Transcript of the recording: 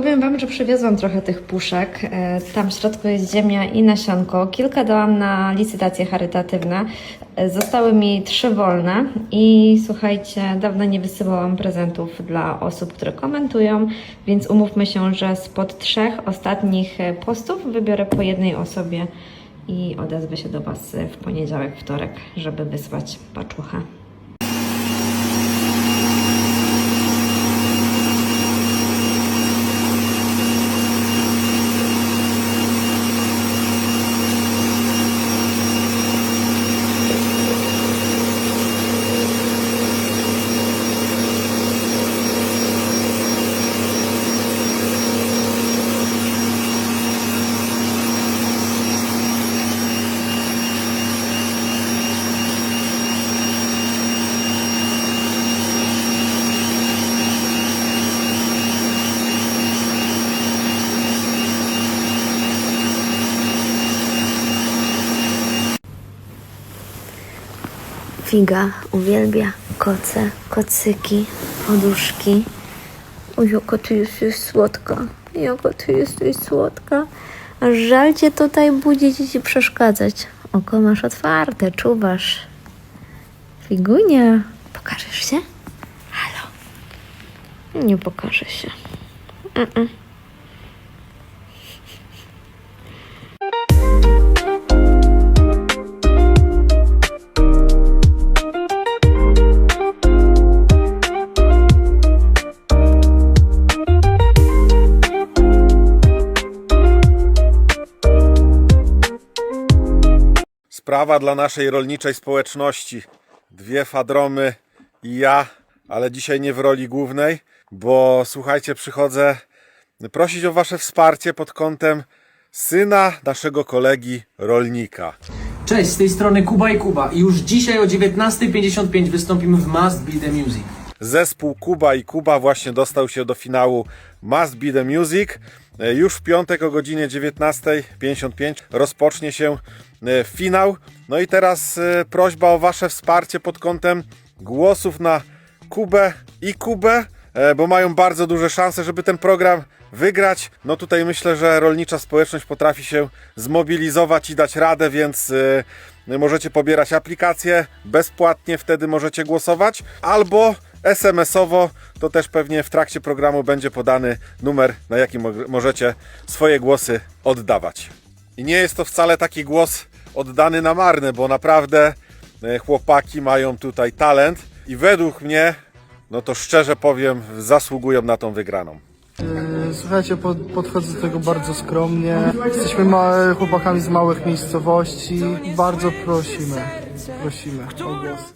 Powiem Wam, że przywiozłam trochę tych puszek. E, Tam w środku jest ziemia i nasionko. Kilka dałam na licytacje charytatywne. E, Zostały mi trzy wolne i słuchajcie, dawno nie wysyłałam prezentów dla osób, które komentują, więc umówmy się, że spod trzech ostatnich e, postów wybiorę po jednej osobie i odezwę się do Was w poniedziałek, wtorek, żeby wysłać paczuchę. Figa uwielbia koce, kocyki, poduszki. O, jaka ty jesteś słodka. Jaka ty jesteś słodka. Aż żal cię tutaj budzić i ci przeszkadzać. Oko masz otwarte, czuwasz. Figunia, pokażesz się? Halo. Nie pokaże się. Mm-mm. Sprawa dla naszej rolniczej społeczności. Dwie fadromy i ja, ale dzisiaj nie w roli głównej, bo słuchajcie, przychodzę prosić o Wasze wsparcie pod kątem syna naszego kolegi rolnika. Cześć, z tej strony Kuba i Kuba i już dzisiaj o 19.55 wystąpimy w Must Be The Music. Zespół Kuba i Kuba właśnie dostał się do finału Must Be The Music. E, Już w piątek o godzinie 19.55 rozpocznie się e, finał. No i teraz e, prośba o Wasze wsparcie pod kątem głosów na Kubę i Kubę, bo mają bardzo duże szanse, żeby ten program wygrać. No tutaj myślę, że rolnicza społeczność potrafi się zmobilizować i dać radę, więc możecie pobierać aplikację bezpłatnie, wtedy możecie głosować, albo SMS-owo, to też pewnie w trakcie programu będzie podany numer, na jaki mo- możecie swoje głosy oddawać. I nie jest to wcale taki głos oddany na marne, bo naprawdę e, chłopaki mają tutaj talent i według mnie, no to szczerze powiem, zasługują na tą wygraną. Yy, Słuchajcie, pod, podchodzę do tego bardzo skromnie. Jesteśmy chłopakami z małych miejscowości. Bardzo prosimy, prosimy o głos.